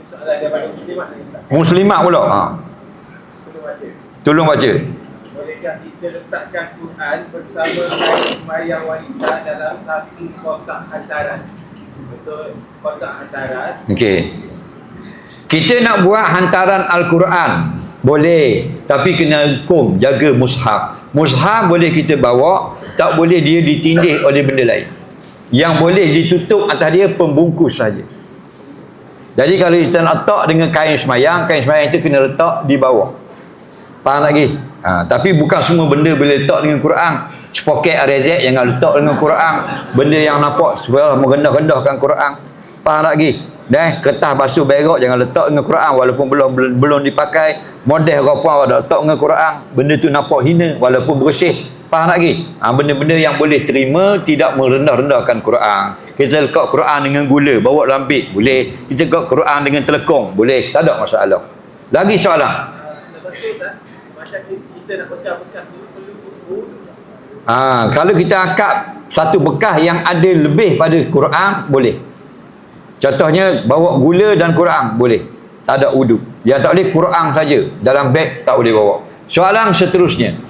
Soalan daripada muslimat ni Ustaz. Muslimat pula. Ha. Tolong baca. Tolong baca. Bolehkah kita letakkan Quran bersama sembahyang wanita dalam satu kotak hantaran? Betul, kotak hantaran. Okey. Kita nak buat hantaran Al-Quran. Boleh. Tapi kena hukum. Jaga mushaf. Mushaf boleh kita bawa. Tak boleh dia ditindih oleh benda lain. Yang boleh ditutup atas dia pembungkus saja. Jadi kalau kita nak letak dengan kain semayang, kain semayang itu kena letak di bawah. Faham lagi? Ha, tapi bukan semua benda boleh letak dengan Quran. Sepoket RZ jangan letak dengan Quran. Benda yang nampak sebelah merendah-rendahkan Quran. Faham lagi? Dan kertas basuh berak jangan letak dengan Quran walaupun belum belum, belum dipakai. Model apa ada letak dengan Quran. Benda tu nampak hina walaupun bersih. Faham lagi? Ha, benda-benda yang boleh terima tidak merendah-rendahkan Quran. Kita letak Quran dengan gula, bawa lambik, boleh. Kita letak Quran dengan telekong, boleh. Tak ada masalah. Lagi soalan? Ha, kalau kita akap satu bekas yang ada lebih pada Quran, boleh. Contohnya, bawa gula dan Quran, boleh. Tak ada wudu. Yang tak boleh Quran saja. Dalam beg, tak boleh bawa. Soalan seterusnya.